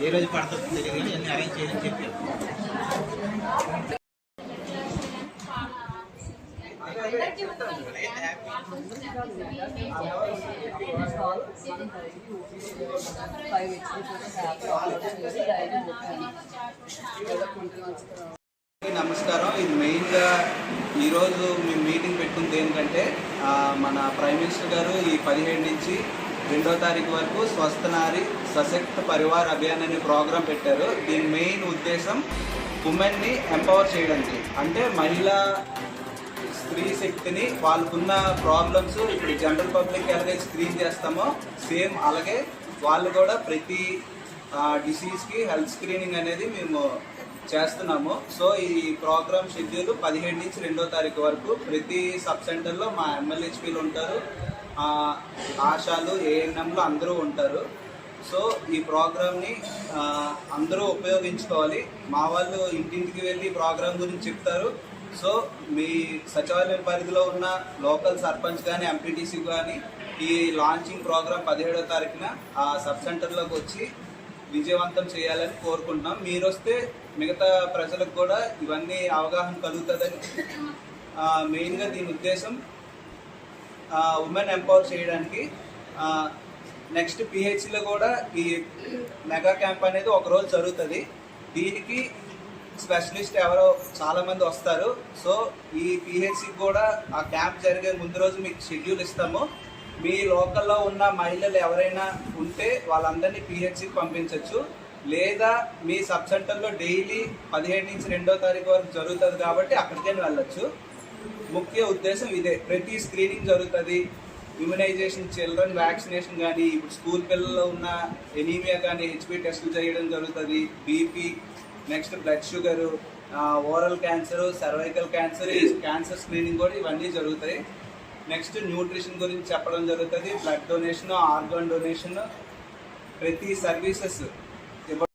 ఏ రోజు పడుతుందో తెలియదు కానీ అన్ని అరేంజ్ చేయని చెప్పారు. నమస్కారం. ఇది మెయిన్గా ఈరోజు మేము మీటింగ్ పెట్టుకుంది ఏంటంటే మన ప్రైమ్ మినిస్టర్ గారు ఈ పదిహేడు నుంచి రెండో తారీఖు వరకు స్వస్థనారి సశక్త పరివార్ అభియాన్ అనే ప్రోగ్రాం పెట్టారు. దీని మెయిన్ ఉద్దేశం ఉమెన్ని ఎంపవర్ చేయడానికి. అంటే మహిళా స్త్రీ శక్తిని వాళ్ళకున్న ప్రాబ్లమ్స్ ఇప్పుడు జనరల్ పబ్లిక్ ఎలాగైతే స్క్రీన్ చేస్తామో సేమ్ అలాగే వాళ్ళు కూడా ప్రతి డిసీజ్కి హెల్త్ స్క్రీనింగ్ అనేది మేము చేస్తున్నాము. సో ఈ ప్రోగ్రామ్ షెడ్యూల్ పదిహేడు నుంచి రెండో తారీఖు వరకు ప్రతి సబ్ సెంటర్లో మా ఎమ్మెల్యేహెచ్పీలు ఉంటారు. ఆశాలు ఏఎన్ఎంలు అందరూ ఉంటారు. సో ఈ ప్రోగ్రామ్ని అందరూ ఉపయోగించుకోవాలి. మా వాళ్ళు ఇంటింటికి వెళ్ళి ప్రోగ్రామ్ గురించి చెప్తారు. సో మీ సచివాలయం పరిధిలో ఉన్న లోకల్ సర్పంచ్ కానీ ఎంపీటీసీ కానీ ఈ లాంచింగ్ ప్రోగ్రామ్ పదిహేడో తారీఖున ఆ సబ్ సెంటర్లోకి వచ్చి విజయవంతం చేయాలని కోరుకుంటున్నాం. మీరు వస్తే మిగతా ప్రజలకు కూడా ఇవన్నీ అవగాహన కలుగుతుందని మెయిన్గా దీని ఉద్దేశం ఉమెన్ ఎంపవర్ చేయడానికి నెక్స్ట్ పిహెచ్సిలో కూడా ఈ మెగా క్యాంప్ అనేది ఒక రోజు జరుగుతుంది. దీనికి స్పెషలిస్ట్ ఎవరో చాలామంది వస్తారు. సో ఈ పిహెచ్సికి కూడా ఆ క్యాంప్ జరిగే ముందు రోజు మీకు షెడ్యూల్ ఇస్తాము. మీ లోకల్లో ఉన్న మహిళలు ఎవరైనా ఉంటే వాళ్ళందరినీ పిహెచ్సికి పంపించవచ్చు లేదా మీ సబ్ సెంటర్లో డైలీ పదిహేడు నుంచి రెండో తారీఖు వరకు జరుగుతుంది కాబట్టి అక్కడికైనా వెళ్ళొచ్చు. ముఖ్య ఉద్దేశం ఇదే. ప్రతి స్క్రీనింగ్ జరుగుతుంది. ఇమ్యునైజేషన్ చిల్డ్రన్ వ్యాక్సినేషన్ కానీ ఇప్పుడు స్కూల్ పిల్లల్లో ఉన్న ఎనీమియా కానీ హెచ్పి టెస్టులు చేయడం జరుగుతుంది. BP next blood sugar oral cancer cervical cancer ఈ క్యాన్సర్ స్క్రీనింగ్ కూడా ఇవన్నీ జరుగుతాయి. నెక్స్ట్ న్యూట్రిషన్ గురించి చెప్పడం జరుగుతుంది. బ్లడ్ డొనేషన్ ఆర్గాన్ డొనేషన్ ప్రతి సర్వీసెస్